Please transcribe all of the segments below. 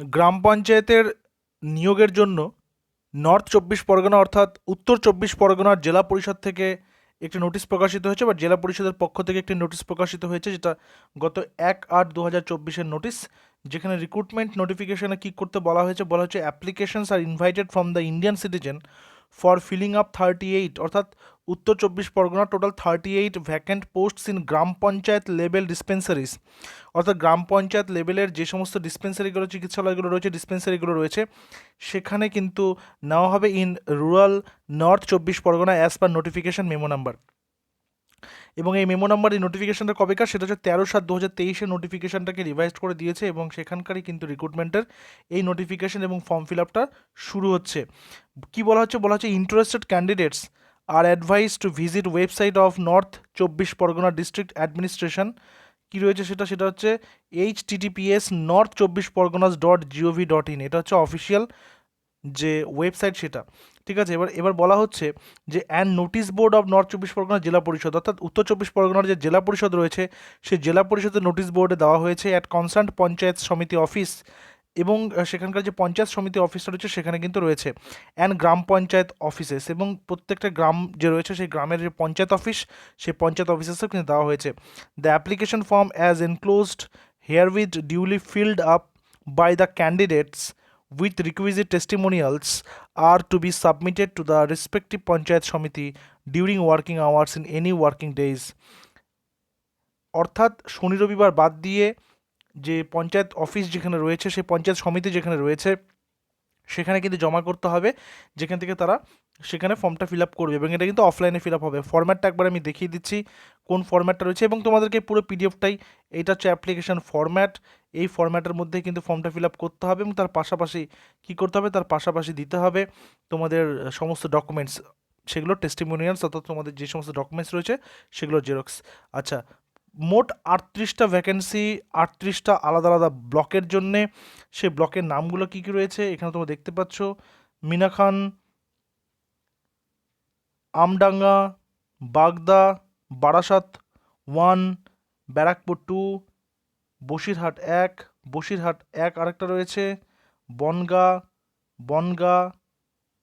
গ্রাম পঞ্চায়েতের নিয়োগের জন্য নর্থ চব্বিশ পরগনা অর্থাৎ উত্তর চব্বিশ পরগনার জেলা পরিষদ থেকে একটি নোটিশ প্রকাশিত হয়েছে বা জেলা পরিষদের পক্ষ থেকে একটি নোটিশ প্রকাশিত হয়েছে, যেটা গত এক আট দু হাজার চব্বিশের নোটিশ, যেখানে রিক্রুটমেন্ট নোটিফিকেশনে কী করতে বলা হয়েছে? বলা হচ্ছে applications are invited from the Indian citizen for filling up thirty eight অর্থাৎ উত্তর চব্বিশ Pargana total thirty eight vacant posts in gram panchayat level dispensaries অর্থাৎ গ্রাম পঞ্চায়েত লেভেলের যে সমস্ত ডিসপেন্সারিগুলো চিকিৎসালয়গুলো রয়েছে ডিসপেন্সারিগুলো রয়েছে, সেখানে কিন্তু নেওয়া হবে ইন রুরাল নর্থ চব্বিশ Pargana as per notification memo number এবং এই মেমো নাম্বার এই নোটিফিকেশনটা কবেকার সেটা হচ্ছে তেরো সাত দু হাজার তেইশে নোটিফিকেশনটাকে রিভাইজ করে দিয়েছে এবং সেখানকারই কিন্তু রিক্রুটমেন্টের এই নোটিফিকেশন এবং ফর্ম ফিল আপটা শুরু হচ্ছে। কী বলা হচ্ছে? বলা হচ্ছে interested candidates are advised to visit website of north চব্বিশ পরগনা ডিস্ট্রিক্ট অ্যাডমিনিস্ট্রেশন কী রয়েছে সেটা? সেটা হচ্ছে এইচ টিটিপিএস নর্থ চব্বিশ Parganas dot GOV dot in এটা হচ্ছে অফিসিয়াল যে ওয়েবসাইট সেটা, ঠিক আছে? এবার এবার বলা হচ্ছে যে and notice board of north চব্বিশ পরগনা জেলা পরিষদ, অর্থাৎ উত্তর চব্বিশ পরগনার যে জেলা পরিষদ রয়েছে সেই জেলা পরিষদের নোটিশ বোর্ডে দেওয়া হয়েছে অ্যাট কনসার্ন পঞ্চায়েত সমিতি অফিস এবং সেখানকার যে পঞ্চায়েত সমিতি অফিসটা রয়েছে, সেখানে কিন্তু রয়েছে অ্যান্ড গ্রাম পঞ্চায়েত অফিসেস এবং প্রত্যেকটা গ্রাম যে রয়েছে, সেই গ্রামের যে পঞ্চায়েত অফিস সেই পঞ্চায়েত অফিসেসও কিন্তু দেওয়া হয়েছে। The application form as enclosed herewith duly filled up by the candidates with requisite testimonials are to be submitted to the respective panchayat samiti during working hours in any working days অর্থাৎ শনি রবিবার বাদ দিয়ে যে panchayat office যেখানে রয়েছে সেই পঞ্চায়েত সমিতি যেখানে রয়েছে সেখানে কিন্তু জমা করতে হবে যেখান থেকে তারা সেখানে ফর্মটা ফিল আপ করবে এবং এটা কিন্তু অফলাইনে ফিল আপ হবে। ফর্ম্যাটটা একবার আমি দেখিয়ে দিচ্ছি কোন ফর্ম্যাটটা রয়েছে এবং তোমাদেরকে পুরো পিডিএফটাই এইটা হচ্ছে অ্যাপ্লিকেশন ফর্ম্যাট এই ফর্ম্যাটের মধ্যে কিন্তু ফর্মটা ফিল আপ করতে হবে এবং তার পাশাপাশি কী করতে হবে? তার পাশাপাশি দিতে হবে তোমাদের সমস্ত ডকুমেন্টস সেগুলো টেস্টিমোনিয়ালস অর্থাৎ তোমাদের যে সমস্ত ডকুমেন্টস রয়েছে, সেগুলো জেরক্স আচ্ছা মোট আটত্রিশটা ভ্যাকেন্সি আটত্রিশটা আলাদা আলাদা ব্লকের জন্যে সে ব্লকের নামগুলো কী কী রয়েছে? এখানে তোমরা দেখতে পাচ্ছ। মিনা খান আমডাঙ্গা বাগদা বারাসাত ওয়ান ব্যারাকপুর টু বসিরহাট এক বসিরহাট এক আরেকটা রয়েছে বনগা বনগা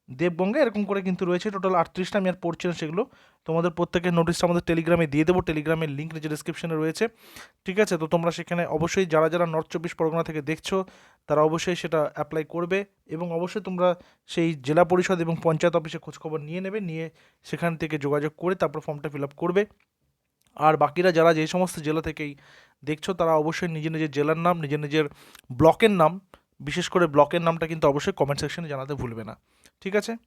দেবগঙ্গা এরকম করে কিন্তু রয়েছে টোটাল আটত্রিশটা আমি আর পড়ছি না সেগুলো। তোমাদের প্রত্যেকের নোটিশটা আমাদের টেলিগ্রামে দিয়ে দেবো টেলিগ্রামের লিঙ্ক নিচে ডিসক্রিপশনে রয়েছে। ঠিক আছে? তো তোমরা সেখানে অবশ্যই যারা যারা নর্থ চব্বিশ পরগনা থেকে দেখছ, তারা অবশ্যই সেটা অ্যাপ্লাই করবে এবং অবশ্যই তোমরা সেই জেলা পরিষদ এবং পঞ্চায়েত অফিসে খোঁজখবর নিয়ে নেবে, নিয়ে সেখান থেকে যোগাযোগ করে তারপর ফর্মটা ফিল আপ করবে। আর বাকিরা যারা যে সমস্ত জেলা থেকেই দেখছ, তারা অবশ্যই নিজের নিজের জেলার নাম, নিজের নিজের ব্লকের নাম বিশেষ করে ব্লকের নামটা কিন্তু অবশ্যই কমেন্ট সেকশনে জানাতে ভুলবে না। ঠিক আছে?